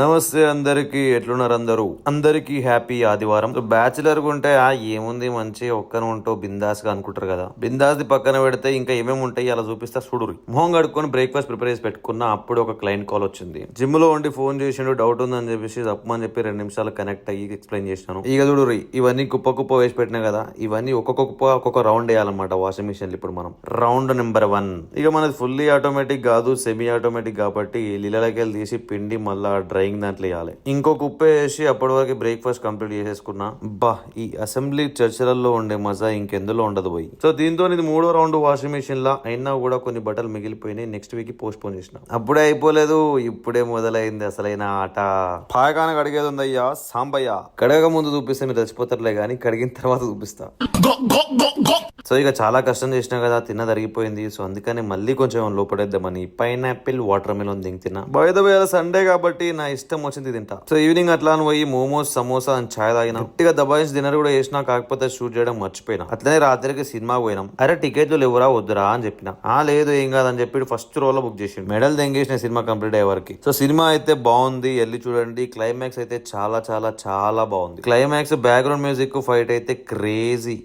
నమస్తే అందరికి ఎట్లున్నారు అందరూ? అందరికి హ్యాపీ ఆదివారం. బ్యాచిలర్ ఉంటే ఆ ఏముంది మంచి ఒక్కన ఉంటో బిందాస్గా అనుకుంటారు కదా. బిందాస్ ది పక్కన పెడితే ఇంకా ఏమేమి ఉంటాయి అలా చూపిస్తా చూడురి మొహం కడుక్కొని బ్రేక్ఫాస్ట్ ప్రిపేర్ చేసి పెట్టుకున్న అప్పుడు ఒక క్లయింట్ కాల్ వచ్చింది. జిమ్లో ఉండి ఫోన్ చేసిండు డౌట్ ఉందని చెప్పేసి తప్పమని చెప్పి రెండు నిమిషాలు కనెక్ట్ అయ్యి ఎక్స్ప్లెయిన్ చేసినాను. ఇక చూడురి ఇవన్నీ కుప్ప కుప్ప వేసి పెట్టినా కదా ఇవన్నీ ఒక్కొక్క కుప్ప ఒక్కొక్క రౌండ్ వేయాలన్నమాట వాషింగ్ మిషన్ ఇప్పుడు మనం. రౌండ్ నెంబర్ వన్ ఇక మనది ఫుల్లీ ఆటోమేటిక్ కాదు సెమీ ఆటోమేటిక్ కాబట్టి లీలలకెళ్ళి తీసి పిండి మళ్ళా డ్రైయింగ్ దాంట్లో వేయాలి. ఇంకో కుప్ప వేసి అప్పటి వరకు బ్రేక్ఫాస్ట్ కంప్లీట్ చేసేసుకున్నా బా ఈ అసెంబ్లీ చర్చలలో ఉండే మజా ఇంకెందులో ఉండదు పోయి సో దీంతో ఇది మూడో రౌండ్ వాషింగ్ మిషన్ లా అయినా కూడా కొన్ని బట్టలు మిగిలిపోయినాయి నెక్స్ట్ వీక్ పోస్ట్ పోన్ చేసిన. అప్పుడే అయిపోలేదు ఇప్పుడే మొదలైంది అసలైన ఆట. పాయకాన కడిగేది ఉందయ్యా సాంబయ్య. కడగక ముందు చూపిస్తే మీరు చచ్చిపోతారులే కానీ కడిగిన తర్వాత చూపిస్తా. సో ఇక చాలా కష్టం చేసినా కదా తిన్న తరిగిపోయింది. సో అందుకని మళ్ళీ కొంచెం లోపడేద్దామని పైనాపిల్ వాటర్ మెలోన్ దింగ్ తిన్నా. బయట వేళ సండే కాబట్టి నా ఇష్టం వచ్చింది తింటా. సో ఈవినింగ్ అట్లా అని పోయి మోమోస్ సమోసా అని ఛాయ్ తాగిన. గట్టిగా దబాయించి డిన్నర్ కూడా చేసినా కాకపోతే షూట్ చేయడం మర్చిపోయినా. అట్లనే రాత్రికి సినిమా పోయినాం. అరే టికెట్లు లేవురా వద్దురా అని చెప్పిన. ఆ లేదు ఏం కాదని చెప్పి ఫస్ట్ రోలో బుక్ చేసి మెడల్ దెంగేసిన సినిమా కంప్లీట్ అయ్యే వరకు. సో సినిమా అయితే బాగుంది. వెళ్ళి చూడండి. క్లైమాక్స్ అయితే చాలా చాలా చాలా బాగుంది. క్లైమాక్స్ బ్యాక్గ్రౌండ్ మ్యూజిక్ ఫైట్ అయితే క్రేజీ